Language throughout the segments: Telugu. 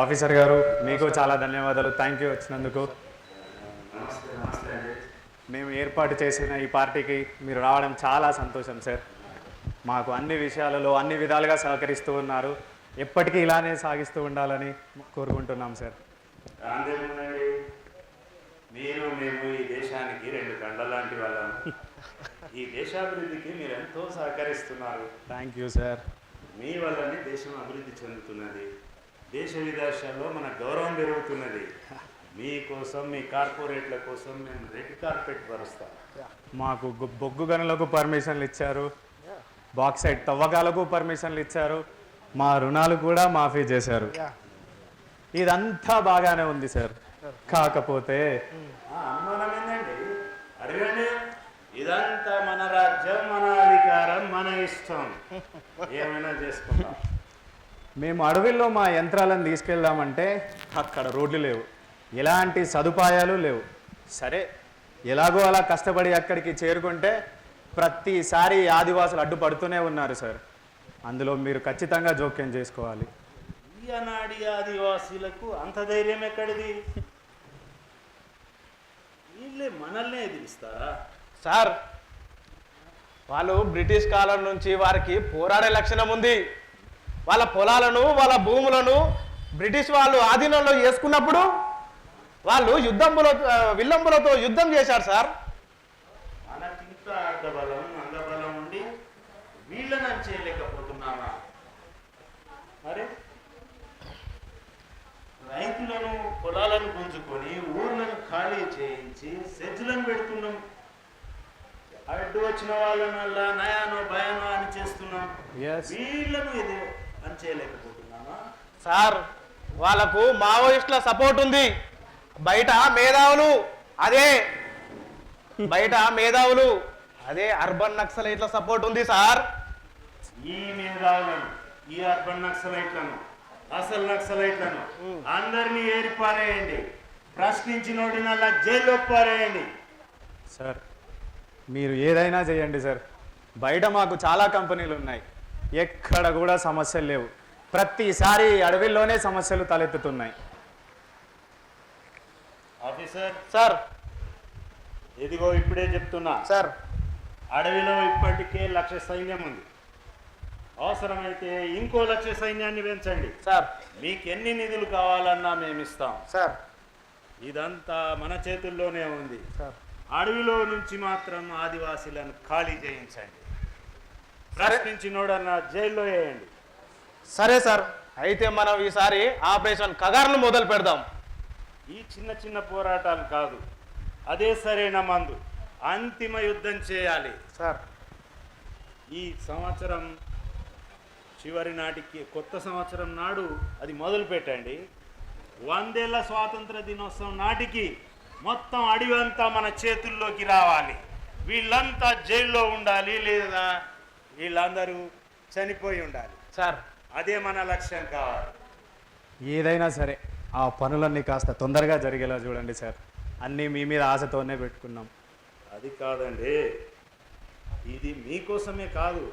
ఆఫీసర్ గారు మీకు చాలా ధన్యవాదాలు. థ్యాంక్ యూ వచ్చినందుకు. మేము ఏర్పాటు చేసిన ఈ పార్టీకి మీరు రావడం చాలా సంతోషం సార్. మాకు అన్ని విషయాలలో అన్ని విధాలుగా సహకరిస్తూ ఉన్నారు. ఎప్పటికీ ఇలానే సాగిస్తూ ఉండాలని కోరుకుంటున్నాం సార్. మీరు మేము ఈ దేశానికి రెండు కండలాంటి వాళ్ళం. ఈ దేశాభివృద్ధికి మీరు ఎంతో సహకరిస్తున్నారు. Thank you sir. మీ వల్లనే దేశం అభివృద్ధి చెందుతున్నది. దేశ విదేశాల్లో మన గౌరవం పెరుగుతున్నది. మీకోసం మీ కార్పొరేట్ల కోసం మేము రెడ్ కార్పెట్ పరుస్తాం మాకు బొగ్గు గనులకు పర్మిషన్లు ఇచ్చారు. బాక్సైట్ తవ్వకాలకు పర్మిషన్లు ఇచ్చారు. మా రుణాలు కూడా మాఫీ చేశారు. ఇదంతా బాగానే ఉంది సార్. కాకపోతే అనుమానం అడగండి ఇదంతా మన రాజ్యం మన అధికారం మన ఇష్టం. ఏమైనా చేసుకుంటాం మేము అడవిలో మా యంత్రాలను తీసుకెళ్దామంటే అక్కడ రోడ్లు లేవు. ఎలాంటి సదుపాయాలు లేవు. సరే ఎలాగో అలా కష్టపడి అక్కడికి చేరుకుంటే ప్రతిసారి ఆదివాసులు అడ్డుపడుతూనే ఉన్నారు సార్. అందులో మీరు ఖచ్చితంగా జోక్యం చేసుకోవాలి. ఈనాడి ఆదివాసీలకు అంత ధైర్యం ఎక్కడిది? వీళ్ళే మనల్నే ఎదిరిస్తారా? సార్ వాళ్ళు బ్రిటిష్ కాలం నుంచి వారికి పోరాడే లక్షణం ఉంది. వాళ్ళ పొలాలను వాళ్ళ భూములను బ్రిటిష్ వాళ్ళు ఆధీనంలో చేసుకున్నప్పుడు వాళ్ళు యుద్ధంబుల విల్లంబులతో యుద్ధం చేశారు సార్. మనకింత అర్ధబలం అంగబలం ఉండి వీళ్ళని చేయలేకపోతున్నామా? మరి రైతులను పొలాలను గుంజుకొని ఊర్లను ఖాళీ చేయించి సెజ్లను పెడుతున్నాం. అడ్డు వచ్చిన వాళ్ళనల్లా నయానో భయానో అని చేస్తున్నాం. వీళ్ళను ఇది అని చేయలేకపోతున్నామా? సార్ వాళ్ళకు మావోయిస్టుల సపోర్ట్ ఉంది. బయట మేధావులు అదే. బయట మేధావులు అదే అర్బన్ నక్సలైట్ల సపోర్ట్ ఉంది సార్. ఈ మేధావులను ఈ అర్బన్ నక్సలైట్లను అసలు నక్సలైట్లను అందరినీ ఏరిపారేయండి. ప్రశ్నించినోడినల్లా జైల్లో పారేయండి. సార్ మీరు ఏదైనా చేయండి సార్. బయట మాకు చాలా కంపెనీలు ఉన్నాయి. ఎక్కడ కూడా సమస్యలు లేవు. ప్రతిసారి అడవిలోనే సమస్యలు తలెత్తుతున్నాయి. ఆఫీసర్. సార్. ఇదిగో ఇప్పుడే చెప్తున్నా. సార్. అడవిలో ఇప్పటికే లక్ష సైన్యం ఉంది. అవసరమైతే ఇంకో లక్ష సైన్యాన్ని పెంచండి. సార్. మీకు ఎన్ని నిధులు కావాలన్నా మేము ఇస్తాం సార్. ఇదంతా మన చేతుల్లోనే ఉంది. సార్. అడవిలో నుంచి మాత్రం ఆదివాసీలను ఖాళీ చేయించండి. ప్రశ్నించినోడన్న జైల్లో వేయండి. సరే సార్. అయితే మనం ఈసారి ఆపరేషన్ కగార్ను మొదలు పెడదాం. ఈ చిన్న చిన్న పోరాటాలు కాదు. అదే సరైన మందు. అంతిమ యుద్ధం చేయాలి. సార్. ఈ సంవత్సరం చివరి నాటికి కొత్త సంవత్సరం నాడు అది మొదలు పెట్టండి. వందేళ్ళ స్వాతంత్ర దినోత్సవం నాటికి మొత్తం అడవి అంతా మన చేతుల్లోకి రావాలి. వీళ్ళంతా జైల్లో ఉండాలి లేదా? వీళ్ళందరూ చనిపోయి ఉండాలి. సార్. అదే మన లక్ష్యం కావాలి. ఏదైనా సరే ఆ పనులన్నీ కాస్త తొందరగా జరిగేలా చూడండి సార్. అన్నీ మీ మీద ఆశతోనే పెట్టుకున్నాం. అది కాదండి. ఇది మీకోసమే కాదు.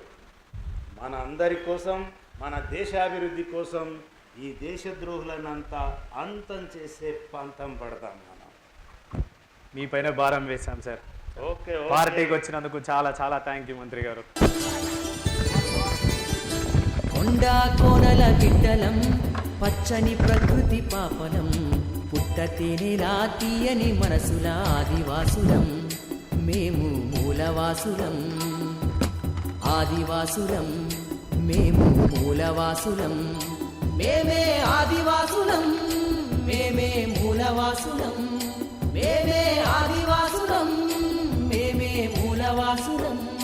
మన అందరి కోసం మన దేశాభివృద్ధి కోసం ఈ దేశద్రోహులనంతా అంతం చేసే పంతం పడతాం మనం. మీపైన భారం వేశాం సార్. ఓకే. పార్టీకి వచ్చినందుకు చాలా చాలా థ్యాంక్ యూ మంత్రి గారు. కొండా కోనల గిట్టలం పచ్చని ప్రకృతి పాపనం పుట్ట తేనెలా తీయని మనసుల ఆదివాసులం. మేము మూలవాసులం ఆదివాసులం మేము మూలవాసులం. మేమే ఆదివాసులం మేమే మూలవాసులం మేమే ఆదివాసులం మేమే మూలవాసులం.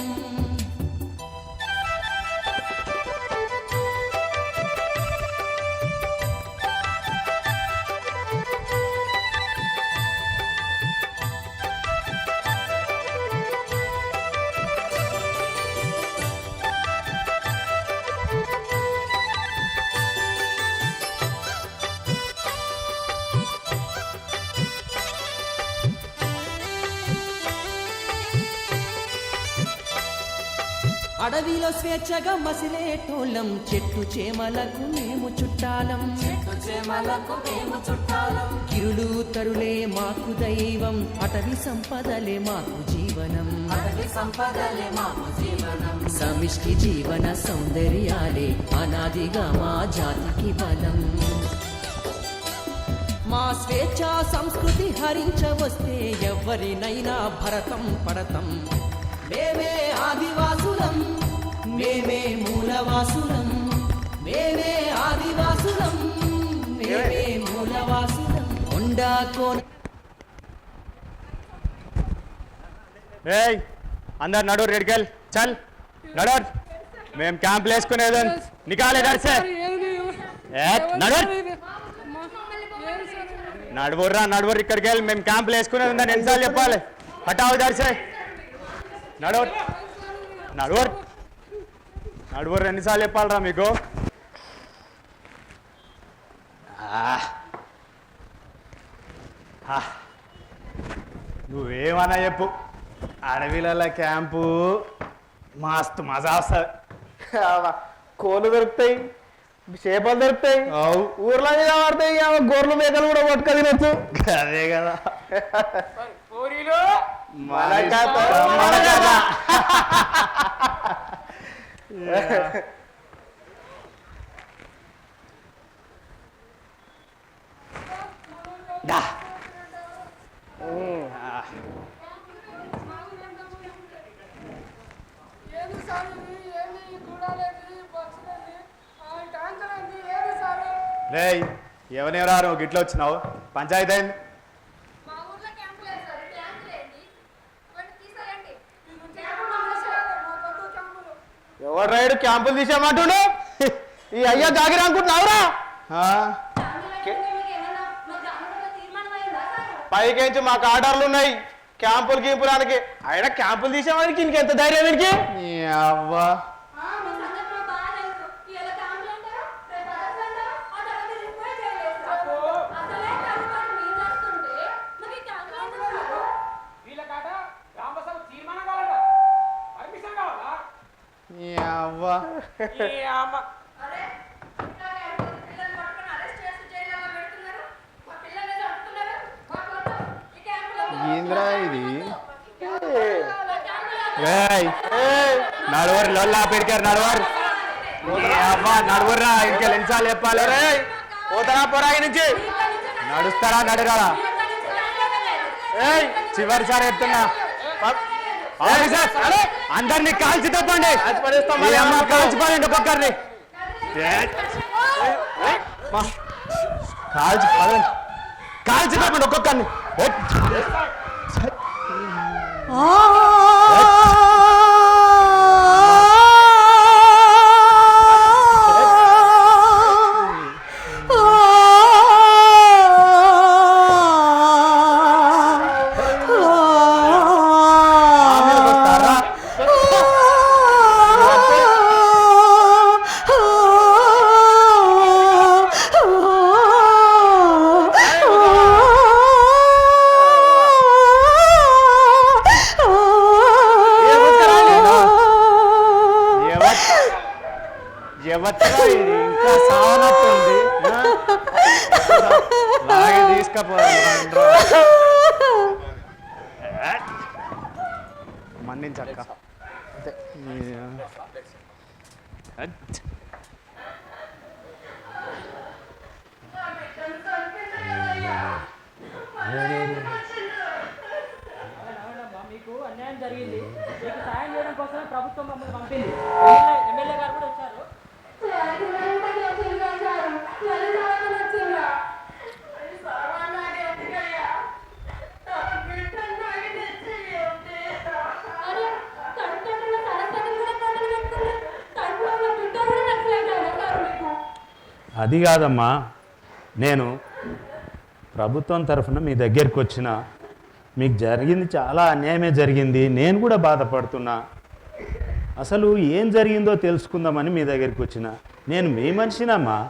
అడవిలో స్వేచ్ఛగా మసిలేటోళ్ళం. చెట్టు చేమలకు మేము చుట్టాలం. చెట్టు చెమలకు మేము చుట్టాలం. కిరులు తరులే మాకు దైవం. అటవీ సంపదలే మాకు జీవనం. అటవీ సంపదలే మాకు జీవనం. సమిష్టి జీవన సౌందర్యాలే అనాదిగా మా జాతికి బలం. మా స్వేచ్ఛ సంస్కృతి హరించవస్తే ఎవరినైనా భరతం పడతం. మేమే ఆదివాసులం మేమే మూలవాసులం మేమే ఆదివాసులం మేమే మూలవాసులం. కొండా కోన ఏయ్ అందరు నడు రెడ్కెల్ చల్ నడవర్ మేము క్యాంప్ వేసుకునేది నికాలే దర్శే ఏ నడవర్ నడువుర్రా ఇక్కడికి వెళ్ళి మేము క్యాంపులు వేసుకునేది ఉందని ఎన్నిసార్లు చెప్పాలి? హఠావు దర్శే నడవర్. నడువర్. నడువురు ఎన్నిసార్లు చెప్పాలరా మీకు. నువ్వేమన్నా చెప్పు. అడవిల క్యాంపు మస్తు మజా వస్తుంది. కోళ్ళు దొరుకుతాయి చేపలు దొరుకుతాయి ఊర్లో మీద పడతాయి గొర్రెలు మేకలు కూడా పట్టుక తినొచ్చు. అదే కదా. మన కథ, మన కథ. దా. ఏది సార్ ఇది? ఏంది ఈ గుడాలేది బస్సులేది ఆ ఈ ట్యాంకర్ ఏంది ఏది సార్ రేయ్ ఎవరెవరా నువ్వు గిట్ల వచ్చినావు పంచాయతీ అయింది మా ఊర్లో క్యాంపు లేదు సార్ క్యాంపు లేండి వాటి తీసారండి క్యాంపులు తీసేయాలి మా పొద్దు క్యాంపులు ఎవరు రైడు క్యాంపులు తీసామంటుండు ఈ అయ్యా జాగిరి అనుకుంటున్నావురా? పైకేంచి మాకు ఆర్డర్లు ఉన్నాయి. క్యాంపులు గీంపులానికి అయినా క్యాంపులు తీసేవాడికి ఇంకెంత ధైర్యం వీనికి ఈ అవ్వా. ఏంద్రా ఇది? నడువరు లొల్లా పెడికారు నడువరు. అవ్వా నడువుర్రా ఇంకా ఎన్నిసార్లు చెప్పాలి? రేయ్ పోతారా పోరాగి నుంచి? నడుస్తారా నడురారా ఏయ్ చివరిసారి చెప్తున్నా. ఆఫీసర్ అందరినీ కాల్చి తప్పండి. కాల్చి పడేస్తాం ఈ అమ్మ కాల్చి పడండి ఒక్కొక్కరిని. కాల్చి పడండి. కాల్చి తప్పండి ఒక్కొక్కరిని. కోసమే ప్రభుత్వం మమ్మల్ని పంపింది. ఎమ్మెల్యే గారు కూడా వచ్చారు. అది కాదమ్మా. నేను ప్రభుత్వం తరఫున మీ దగ్గరికి వచ్చిన మీకు జరిగింది చాలా అన్యాయమే జరిగింది. నేను కూడా బాధపడుతున్నా. అసలు ఏం జరిగిందో తెలుసుకుందామని మీ దగ్గరికి వచ్చిన. నేను మీ మనిషినమ్మా?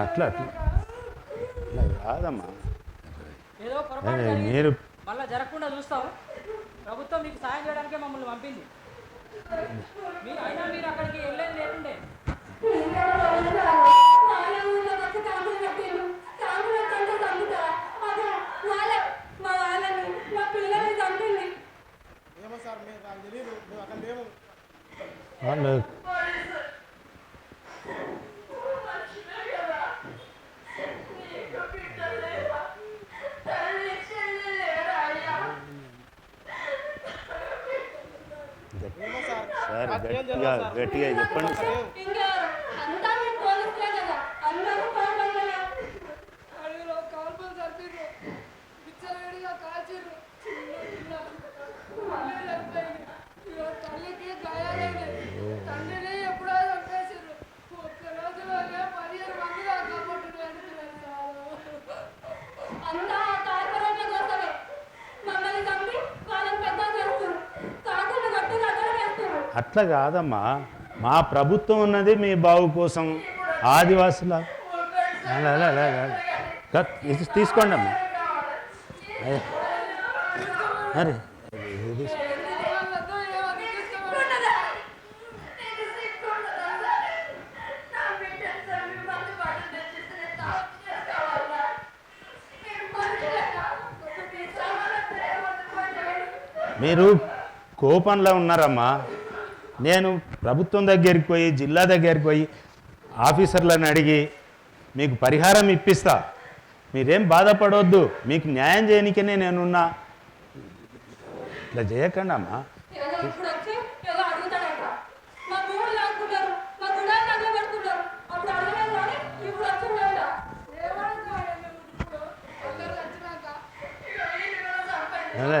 అట్లా అట్లా. కాదమ్మా. మీరు జరగకుండా చూస్తావు? ప్రభుత్వం మీకు సాయం మమ్మల్ని పంపింది. అక్కడికి వెళ్ళేది లేకుండే. లేదు సార్ గట్టిగా గట్టిగా చెప్పండి సార్ అట్లా కాదమ్మా. మా ప్రభుత్వం ఉన్నది మీ బావు కోసం. ఆదివాసుల. అలా, అలా, తీసుకోండి అమ్మా. అరే. మీరు కోపంలో ఉన్నారమ్మా. నేను ప్రభుత్వం దగ్గరికి పోయి జిల్లా దగ్గరికి పోయి ఆఫీసర్లను అడిగి మీకు పరిహారం ఇప్పిస్తా. మీరేం బాధపడవద్దు మీకు న్యాయం చేయనికనే నేనున్నా. ఇట్లా చేయకండి అమ్మా. అదే,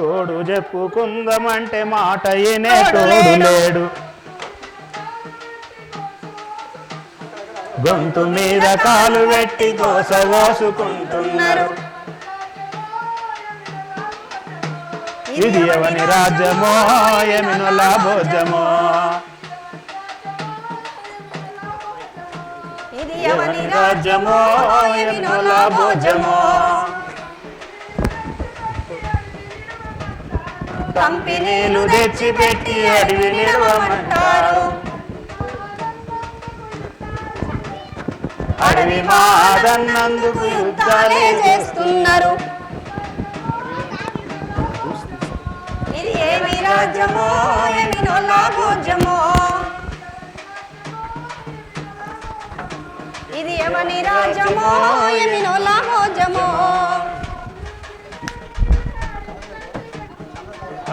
గోడు చెప్పుకుందామంటే మాట ఏనే తోడు లేడు. గొంతు మీద కాలు పెట్టి దోస కోసుకుంటున్నారు. ఇది ఎవని రాజ్యమో ఎమినుల భోజమో ఇది ఎవని రాజ్యమో ఎమినుల భోజమో కంపెనీలు తెచ్చిపెట్టి అడివి నిలవమంటారు. అడవి మాదన్నందుకు యుద్ధాలే చేస్తున్నారు. ఇది ఏమి రాజ్యమో ఏమి నోలాభోజ్యమో ఇది ఎవని రాజ్యమో ఏమి నోలాభోజ్యమో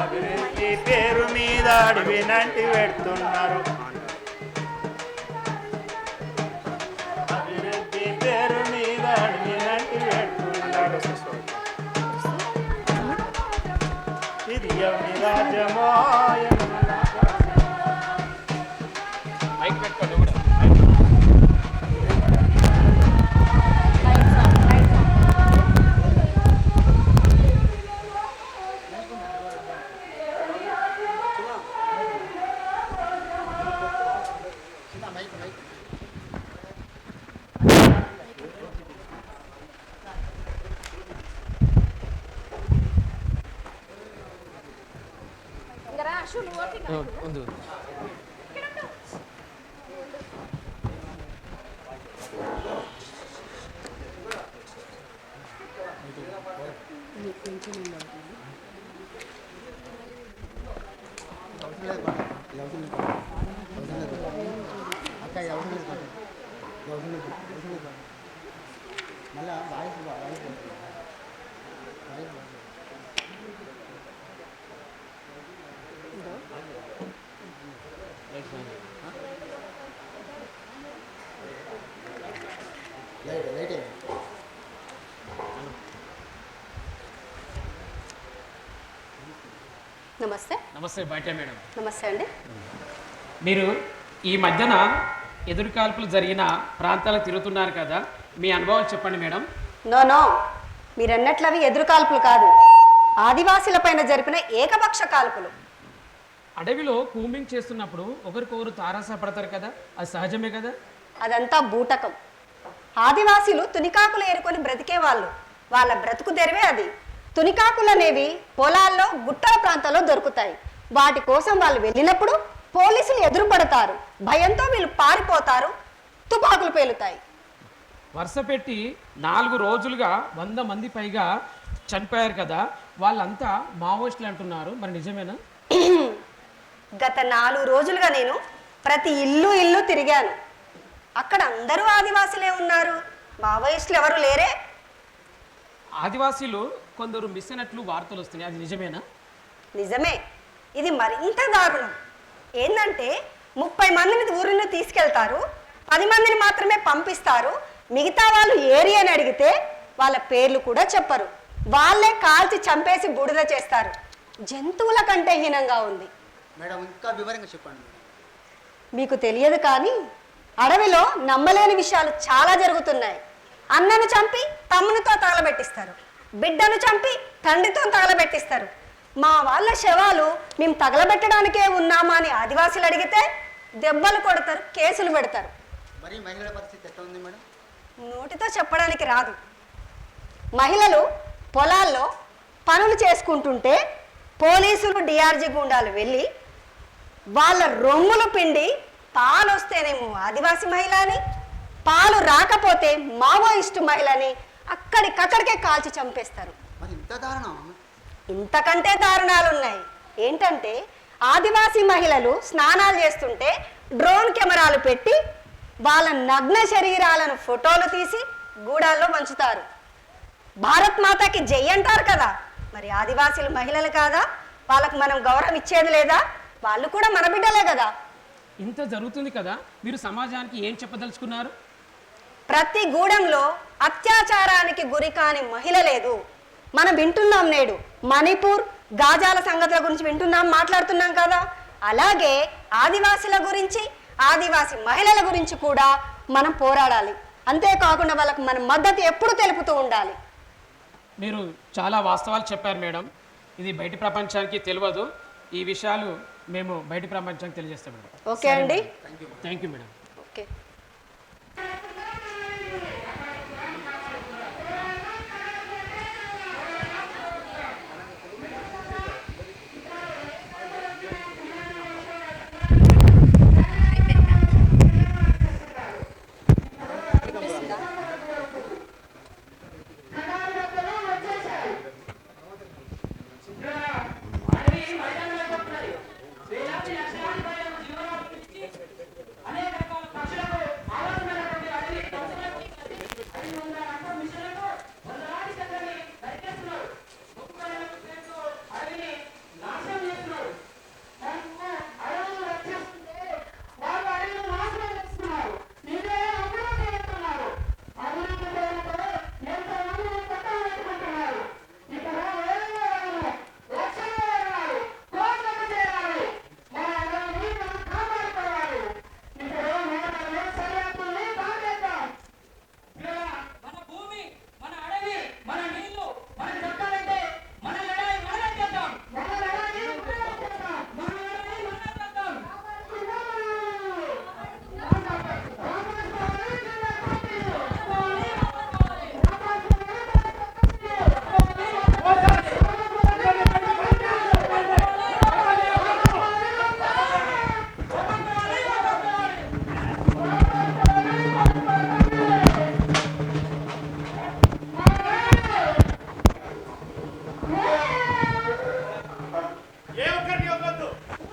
అభివృద్ధి పేరు మీద అడవి నంటి పెడుతున్నారు. అభివృద్ధి పేరు మీద అడివినంటి పెడుతున్నారు. ఇది ఎవరి ఉంది నమస్తే. నమస్తే బయట మేడం. నమస్తే అండి. మీరు ఈ మధ్యన ఎదురు కాల్పులు జరిగిన ప్రాంతాలకు తిరుగుతున్నారు కదా మీ అనుభవం చెప్పండి మేడం. No no. మీరన్నట్లవి ఎదురు కాల్పులు కాదు. ఆదివాసీల పైన జరిపిన ఏకపక్ష కాల్పులు. అడవిలో కూంబింగ్ చేస్తున్నప్పుడు ఒకరికొకరు తారాస పడతారు కదా అది సహజమే కదా? అదంతా బూటకం. ఆదివాసీలు తునికాకులు ఏరుకొని బ్రతికే వాళ్ళు వాళ్ళ బ్రతుకు తెరివే అది. తునికాకులు అనేవి పొలాల్లో గుట్టల ప్రాంతాల్లో దొరుకుతాయి. వాటి కోసం వాళ్ళు వెళ్ళినప్పుడు పోలీసులు ఎదురుపడతారు. భయంతో వీళ్ళు పారిపోతారు. తుపాకులు పేలుతాయి. వరుస పెట్టి నాలుగు రోజులుగా వంద మంది పైగా చనిపోయారు కదా. వాళ్ళంతా మావోయిస్టులు అంటున్నారు. మరి నిజమేనా? గత నాలుగు రోజులుగా నేను ప్రతి ఇల్లు ఇల్లు తిరిగాను. అక్కడ అందరూ ఆదివాసులే ఉన్నారు. మావోయిస్టులు ఎవరు లేరే. ఆదివాసీలు కొందరు మిస్ అయినట్లు వార్తలు వస్తున్నాయి. అది నిజమేనా? నిజమే. ఇది మరింత దారుణం. ఏంటంటే ముప్పై మందిని ఊరిని తీసుకెళ్తారు పది మందిని మాత్రమే పంపిస్తారు. మిగతా వాళ్ళు ఏరి అని అడిగితే వాళ్ళ పేర్లు కూడా చెప్పరు. వాళ్ళే కాల్చి చంపేసి బూడిద చేస్తారు. జంతువుల కంటే హీనంగా ఉంది. మేడం ఇంకా వివరంగా చెప్పండి. మీకు తెలియదు కానీ అడవిలో నమ్మలేని విషయాలు చాలా జరుగుతున్నాయి. అన్నను చంపి తమ్మునితో తగలబెట్టిస్తారు బిడ్డను చంపి తండ్రితో తగలబెట్టిస్తారు. మా వాళ్ళ శవాలు మేము తగలబెట్టడానికే ఉన్నామా అని ఆదివాసులు అడిగితే దెబ్బలు కొడతారు కేసులు పెడతారు. నోటితో చెప్పడానికి రాదు. మహిళలు పొలాల్లో పనులు చేసుకుంటుంటే పోలీసులు డిఆర్జీ గుండాలు వెళ్ళి వాళ్ళ రొమ్ములు పిండి పాలు వస్తేనేమో ఆదివాసి మహిళ అని పాలు రాకపోతే మావోయిస్టు మహిళని అక్కడికక్కడికే కాల్చి చంపేస్తారు. మరి ఇంత దారుణం? ఇంతకంటే దారుణాలు ఉన్నాయి ఏంటంటే ఆదివాసీ మహిళలు స్నానాలు చేస్తుంటే డ్రోన్ కెమెరాలు పెట్టి వాళ్ళ నగ్న శరీరాలను ఫోటోలు తీసి గూడాల్లో పంచుతారు. భారత్ మాతకి జై అంటారు కదా. మరి ఆదివాసీలు మహిళలు కాదా? వాళ్ళకు మనం గౌరవం ఇచ్చేది లేదా? వాళ్ళు కూడా మన బిడ్డలే కదా. ఇంత జరుగుతుంది కదా. మీరు సమాజానికి ఏం చెప్పదలుచుకున్నారు? ప్రతి గూడెంలో అత్యాచారానికి గురి కాని మహిళ లేదు. మనం వింటున్నాం నేడు. మణిపూర్ గాజాల సంగతుల గురించి వింటున్నాం మాట్లాడుతున్నాం కదా. అలాగే ఆదివాసుల గురించి ఆదివాసి మహిళల గురించి కూడా మనం పోరాడాలి. అంతేకాకుండా వాళ్ళకు మన మద్దతు ఎప్పుడు తెలుపుతూ ఉండాలి. మీరు చాలా వాస్తవాలు చెప్పారు మేడం. ఇది బయటి ప్రపంచానికి తెలియదు. ఈ విషయాలు మేము బయటి ప్రపంచానికి తెలియజేస్తాం మేడం. ఓకే అండి. Thank you madam. お!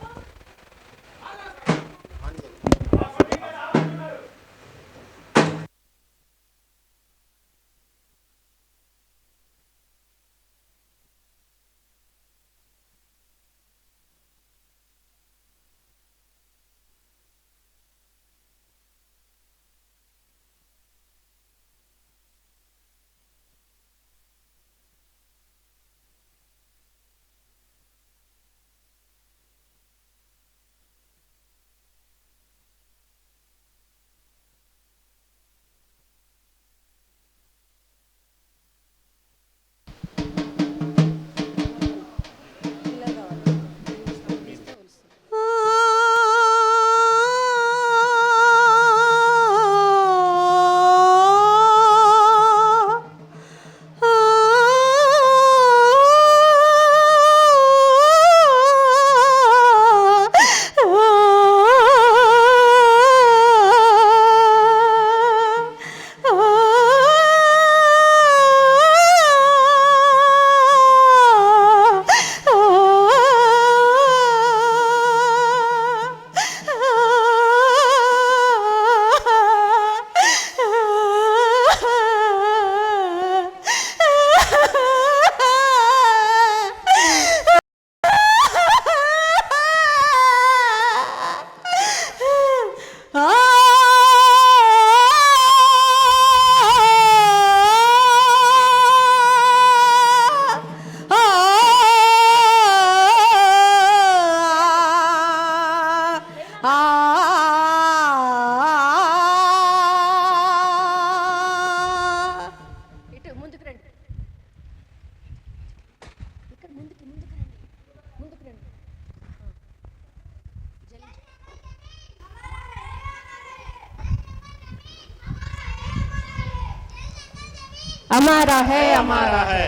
हमारा है हमारा है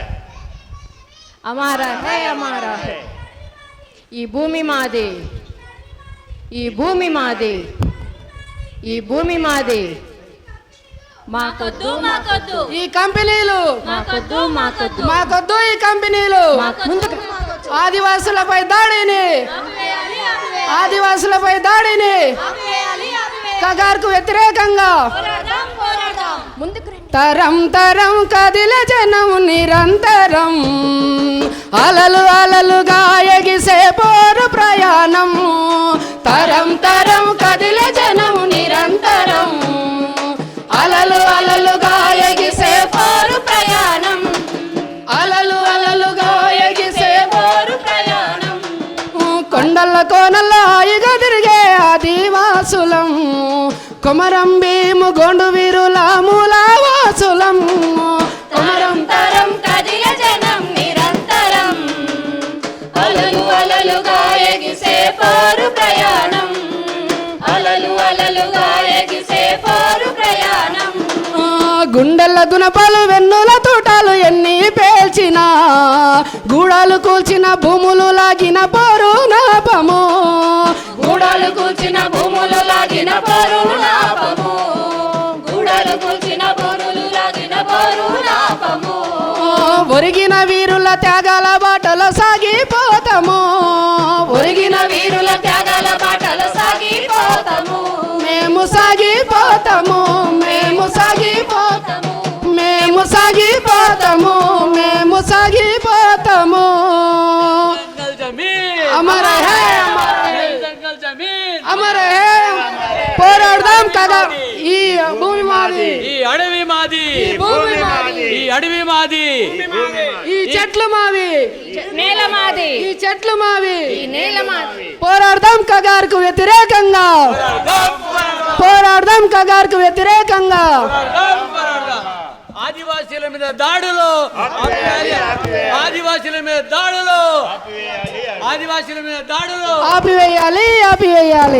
हमारा है हमारा है ఈ భూమి మాది ఈ భూమి మాది ఈ భూమి మాది మాకొద్దు మాకొద్దు ఈ కంపెనీలు మాకొద్దు మాకొద్దు మాకొద్దు ఈ కంపెనీలు ముందుకు ఆదివాసులపై దాడిని ఆదివాసులపై దాడిని కగార్కు వ్యతిరేకంగా ముందుకు రండి. తరం తరం కదిల జనం నిరంతరం. అలలు అలలుగా ఎగిసే పోరు ప్రయాణం. తరం తరం కదిల జనం నిరంతరం. అలలు అలలుగా ఎగిసే పోరు ప్రయాణం. అలలు అలలుగా ఎగిసే పోరు ప్రయాణం. కొండల కోనల హాయిగా తిరిగే ఆదివాసులం. కుమరం భీము గొండు వీరుల మూలవాసులం కొమరం తరం కదిల జనం నిరంతరం. అలలు అలలుగా ఎగిసే పోరు ప్రయాణం. అలలు అలలుగా ఎగిసే పోరు ప్రయాణం. గుండెల గుణపాలు వెన్నుల తోటాలు ఎన్ని పేల్చినా గూడాలు కూల్చిన భూములు లాగిన పోరు నాపము. గూడాలు కూల్చిన భూములు లాగిన పోరు నాపము. ఒరిగిన వీరుల త్యాగాల బాటలో సాగిపోతాము. ఒరిగిన వీరుల త్యాగాల బాటలో సాగిపోతాము. మేము సాగిపోతాము మేము సాగిపోతాము మేము సాగిపోతాము మేము సాగిపోతాము. అమర హే అమర హే పోరాడదాం కదా. ఈ భూమి మాది. ఈ అడవి మాది. భూమి మాది. ఈ అడవి మాది. ఈ చెట్లు మావి. నేల మాది. ఈ చెట్లు మావి. ఈ నేల మాది. పోరాడదాం కగార్కు వ్యతిరేకంగా. పోరాడదాం కగార్కు వ్యతిరేకంగా. ఆదివాసీల మీద దాడులు. ఆదివాసీల మీద దాడులు. ఆదివాసీల మీద దాడులు. ఆపివేయాలి ఆపివేయాలి.